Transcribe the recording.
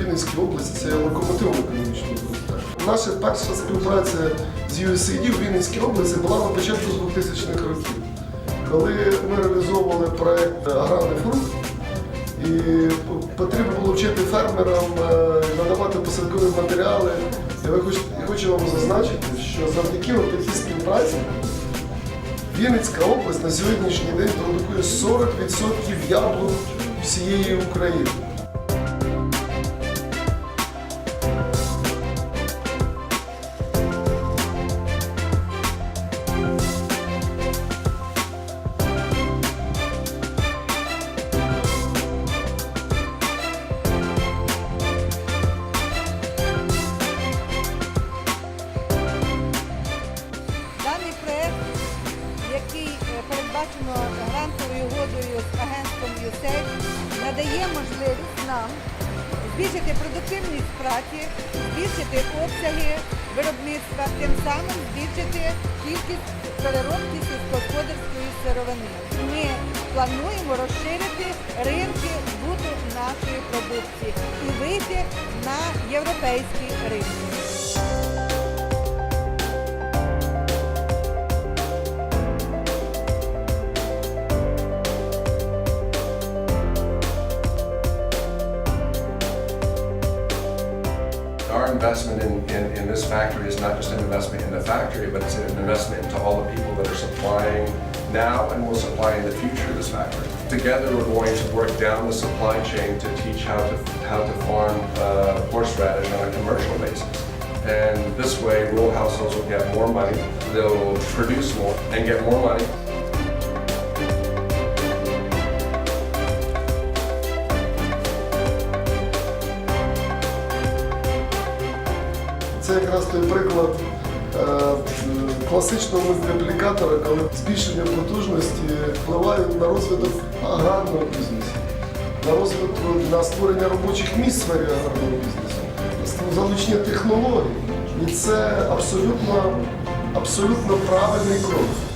Вінницькій області це є локомотивом економічного зростання. Наша перша співпраця з USAID в Вінницькій області була на початку 2000-х років, коли ми реалізовували проект Аграрний фрукт. І потрібно було вчити фермерам е, надавати посадкові матеріали. Я хочу вам зазначити, що завдяки такій співпраці Вінницька область на сьогоднішній день продукує 40% яблук всієї України. Проект, який е, передбачено грантовою угодою з агентством USAID, надає можливість нам збільшити продуктивність праці, збільшити обсяги виробництва, тим самим збільшити кількість переробки сільськогосподарської сировини. Ми плануємо розширити ринки збуту нашої продукції і вийти на європейські ринки. Investment in, in, in this factory is not just an investment in the factory, but it's an investment into all the people that are supplying now and will supply in the future this factory. Together, we're going to work down the supply chain to teach how to, how to farm uh, horseradish on a commercial basis. And this way, rural households will get more money, they'll produce more and get more money, Це якраз той приклад е, класичного мультиплікатора, коли збільшення потужності впливає на розвиток аграрного бізнесу, на розвиток на створення робочих місць в сфері аграрного бізнесу, залучення технологій. І це абсолютно, абсолютно правильний крок.